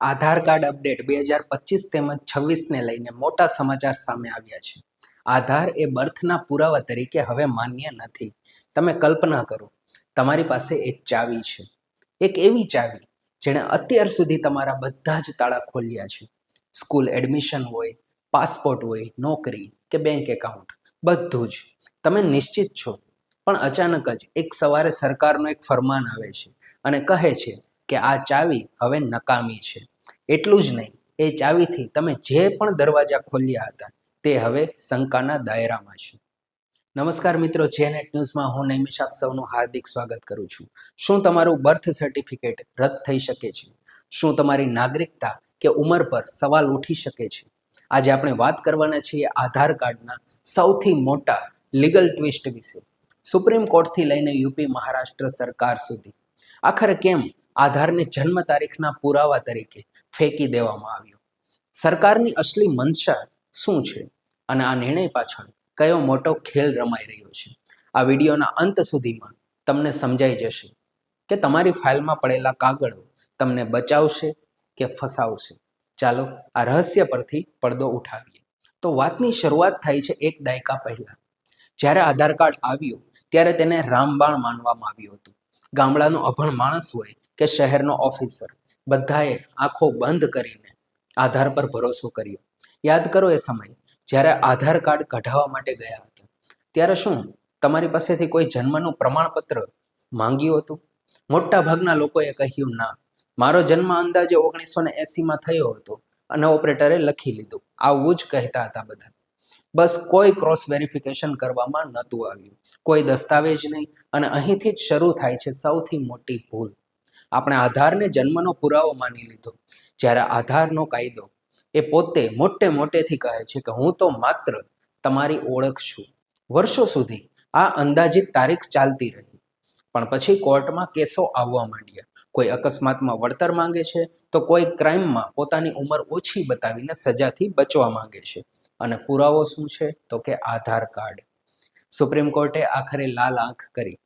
આધાર card update બે હજાર પચીસ તેમજ છવ્વીસને લઈને મોટા સમાચાર સામે આવ્યા છે. આધાર એ બર્થના પુરાવા તરીકે હવે માન્ય નથી. તમે કલ્પના કરો, તમારી પાસે એક ચાવી છે. એક એવી ચાવી જેણે અત્યાર સુધી તમારા બધા જ તાળા ખોલ્યા છે. સ્કૂલ એડમિશન હોય, પાસપોર્ટ હોય, નોકરી કે બેંક એકાઉન્ટ, બધું જ. તમે નિશ્ચિત છો. પણ અચાનક જ એક સવારે સરકારનો એક ફરમાન આવે છે અને કહે છે કે આ ચાવી હવે નકામી છે. એટલું જ નહીં, એ ચાવીથી તમે જે પણ દરવાજા ખોલ્યા હતા તે હવે શંકાના દાયરામાં છે. નમસ્કાર મિત્રો જે નેટ ન્યૂઝમાં હું નૈમિશ આપ સૌનું હાર્દિક સ્વાગત કરું છું. શું તમારું બર્થ સર્ટિફિકેટ રદ થઈ શકે છે? શું તમારી નાગરિકતા કે ઉંમર પર સવાલ ઉઠી શકે છે? આજે આપણે વાત કરવાના છીએ આધાર કાર્ડના સૌથી મોટા લીગલ ટ્વિસ્ટ વિશે. સુપ્રીમ કોર્ટથી લઈને યુપી મહારાષ્ટ્ર સરકાર સુધી. આખરે કેમ આધારને જન્મ તારીખના પુરાવા તરીકે ફેંકી દેવામાં આવ્યો. સરકારની અસલી મંશા શું છે? અને આ નિર્ણય પાછળ કયો મોટો ખેલ રમાઈ રહ્યો છે? આ વિડીયોના અંત સુધીમાં તમને સમજાઈ જશે કે તમારી ફાઇલમાં પડેલા કાગળો તમને બચાવશે કે ફસાવશે. ચાલો આ રહસ્ય પરથી પડદો ઉઠાવીએ. તો વાતની શરૂઆત થાય છે એક દાયકા પહેલા. જ્યારે આધાર કાર્ડ આવ્યું, ત્યારે તેને રામબાણ માનવામાં આવ્યું હતું. ગામડાનો અભણ માણસ હોય કે શહેરનો ઓફિસર બધાએ આંખો બંધ કરીને આધાર પર ભરોસો કર્યો. યાદ કરો એ સમય, જ્યારે આધાર કાર્ડ કઢાવવા માટે ગયા હતા. ત્યારે શું, તમારી પાસેથી કોઈ જન્મનું પ્રમાણપત્ર માંગ્યું હતું? મોટા ભાગના લોકોએ કહ્યું, ના, મારો જન્મ અંદાજે ઓગણીસો ને એસીમાં થયો હતો અને ઓપરેટરે લખી લીધું. આવું જ કહેતા હતા બધા. બસ કોઈ ક્રોસ વેરિફિકેશન કરવામાં નહોતું આવ્યું. કોઈ દસ્તાવેજ નહીં અને અહીંથી જ શરૂ થાય છે સૌથી મોટી ભૂલ. આપણે આધારને જન્મનો પુરાવો માની લીધો. જ્યારે આધારનો કાયદો એ પોતે મોટે મોટેથી કહે છે કે હું તો માત્ર તમારી ઓળખ છું. વર્ષો સુધી આ અંદાજિત તારીખ ચાલતી રહી. પણ પછી કોર્ટમાં કેસો આવવા માંડ્યા. કોઈ અકસ્માતમાં વળતર માંગે છે તો કોઈ ક્રાઇમમાં પોતાની ઉંમર ઓછી બતાવીને સજાથી બચવા માંગે છે. અને પુરાવો શું છે? તો કે આધાર કાર્ડ. સુપ્રીમ કોર્ટે આખરે લાલ આંખ કરી.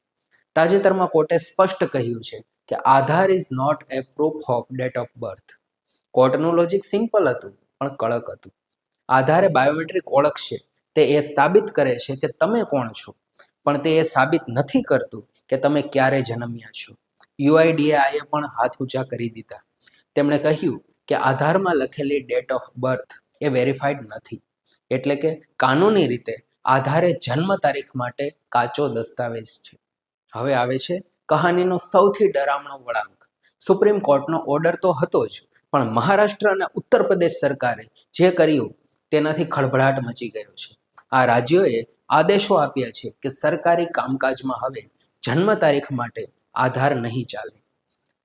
તાજેતરમાં કોર્ટે સ્પષ્ટ કહ્યું છે કે Aadhaar is not a proof of date of birth કોર્ટનું logic simple હતું, પણ કડક હતું. આધારે બાયોમેટ્રિક ઓળખ છે તે એ સાબિત કરે છે કે તમે કોણ છો. પણ તે એ સાબિત નથી કરતું કે તમે ક્યારે જન્મ્યા છો. યુઆઈડીએઆઈએ પણ હાથ ઊંચા કરી દીધા. તેમણે કહ્યું કે આધારમાં લખેલી ડેટ ઓફ બર્થ એ વેરીફાઈડ નથી. એટલે કે કાનૂની રીતે આધારે જન્મ તારીખ માટે કાચો દસ્તાવેજ છે. હવે આવે છે કહાનીનો સૌથી ડરામણો વળાંક. સુપ્રીમ કોર્ટનો ઓર્ડર તો હતો જ, પણ મહારાષ્ટ્ર અને ઉત્તર પ્રદેશ સરકારે જે કર્યું તેનાથી ખળભળાટ મચી ગયો છે. આ રાજ્યોએ આદેશો આપ્યા છે કે સરકારી કામકાજમાં હવે જન્મ તારીખ માટે આધાર નહીં ચાલે.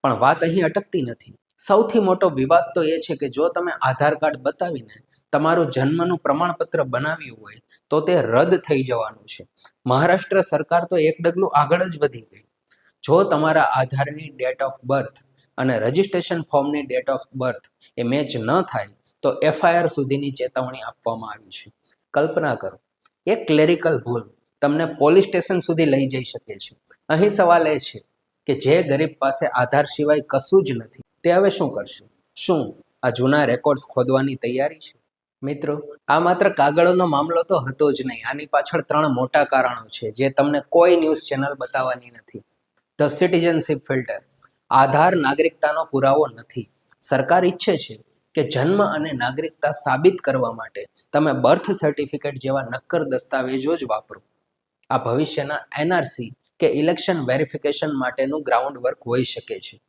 પણ વાત અહીં અટકતી નથી. સૌથી મોટો વિવાદ તો એ છે કે જો તમે આધાર કાર્ડ બતાવીને તમારું જન્મનું પ્રમાણપત્ર બનાવ્યું હોય તો તે રદ થઈ જવાનું છે. મહારાષ્ટ્ર સરકાર તો એક ડગલું આગળ જ વધી ગઈ. જો તમારા આધારની ડેટ ઓફ બર્થ અને રજિસ્ટ્રેશન ફોર્મની ડેટ ઓફ બર્થ એ મેચ ન થાય, તો એફઆઈઆર સુધીની ચેતવણી આપવામાં આવી છે. કલ્પના કરો, એક ક્લેરિકલ ભૂલ તમને પોલીસ સ્ટેશન સુધી લઈ જઈ શકે છે. અહીં સવાલ એ છે કે જે ગરીબ પાસે આધાર સિવાય કશું જ નથી, તે હવે શું કરશે? શું આ જૂના રેકોર્ડ્સ ખોદવાની તૈયારી છે? મિત્રો, આ માત્ર કાગળોનો મામલો તો હતો જ નહીં, આની પાછળ ત્રણ મોટા કારણો છે જે તમને કોઈ ન્યૂઝ ચેનલ બતાવવાની નથી. ધ સિટીઝનશીપ ફિલ્ટર આધાર નાગરિકતાનો પુરાવો નથી. સરકાર ઈચ્છે છે કે જન્મ અને નાગરિકતા સાબિત કરવા માટે તમે બર્થ સર્ટિફિકેટ જેવા નક્કર દસ્તાવેજો જ વાપરો. આ ભવિષ્યના એનઆરસી કે ઇલેક્શન વેરિફિકેશન માટેનું ગ્રાઉન્ડ વર્ક હોઈ શકે છે.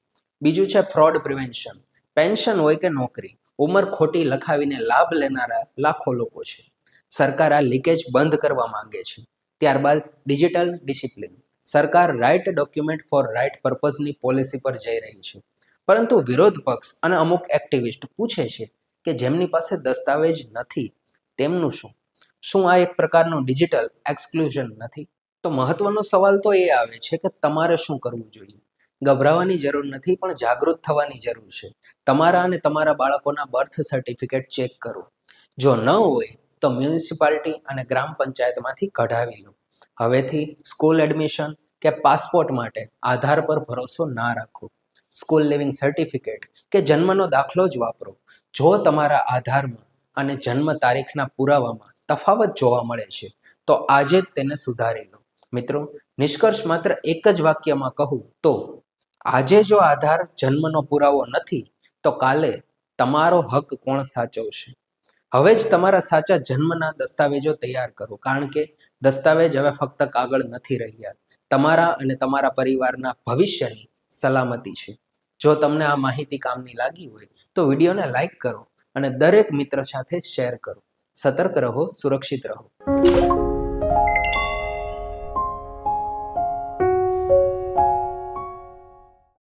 બીજું છે ફ્રોડ પ્રિવેન્શન પેન્શન હોય કે નોકરી, ઉંમર ખોટી લખાવીને લાભ લેનારા લાખો લોકો છે. સરકાર આ લીકેજ બંધ કરવા માંગે છે. ત્યારબાદ ડિજિટલ ડિસિપ્લિન સરકાર રાઇટ ડોક્યુમેન્ટ ફોર રાઇટ પર્પઝની પોલિસી પર જઈ રહી છે. પરંતુ વિરોધ પક્ષ અને અમુક એક્ટિવિસ્ટ પૂછે છે કે જેમની પાસે દસ્તાવેજ નથી, તેમનું શું? શું આ એક પ્રકારનું ડિજિટલ એક્સક્લુઝન નથી? તો મહત્વનો સવાલ તો એ આવે છે કે તમારે શું કરવું જોઈએ? ગભરાવાની જરૂર નથી, પણ જાગૃત થવાની જરૂર છે. તમારા અને તમારા બાળકોના બર્થ સર્ટિફિકેટ ચેક કરો. જો ન હોય, તો મ્યુનિસિપાલિટી અને ગ્રામ પંચાયતમાંથી કઢાવી લો. હવેથી સ્કૂલ એડમિશન કે પાસપોર્ટ માટે આધાર પર ભરોસો ના રાખો. સ્કૂલ લિવિંગ સર્ટિફિકેટ કે જન્મનો દાખલો જ વાપરો. જો તમારા આધારમાં અને જન્મ તારીખના પુરાવામાં તફાવત જોવા મળે છે, તો આજે જ તેને સુધારી લો. મિત્રો, નિષ્કર્ષ માત્ર એક જ વાક્યમાં કહું તો, આજે જો આધાર જન્મનો પુરાવો નથી, તો કાલે તમારો હક કોણ સાચવશે? હવે જ તમારા સાચા જન્મના દસ્તાવેજો તૈયાર કરો, કારણ કે દસ્તાવેજ હવે ફક્ત કાગળ નથી રહ્યા. તમારા અને તમારા પરિવારના ભવિષ્યની સલામતી છે. જો તમને આ માહિતી કામની લાગી હોય, તો વિડીયોને લાઈક કરો અને દરેક મિત્ર સાથે શેર કરો. સતર્ક રહો, સુરક્ષિત રહો.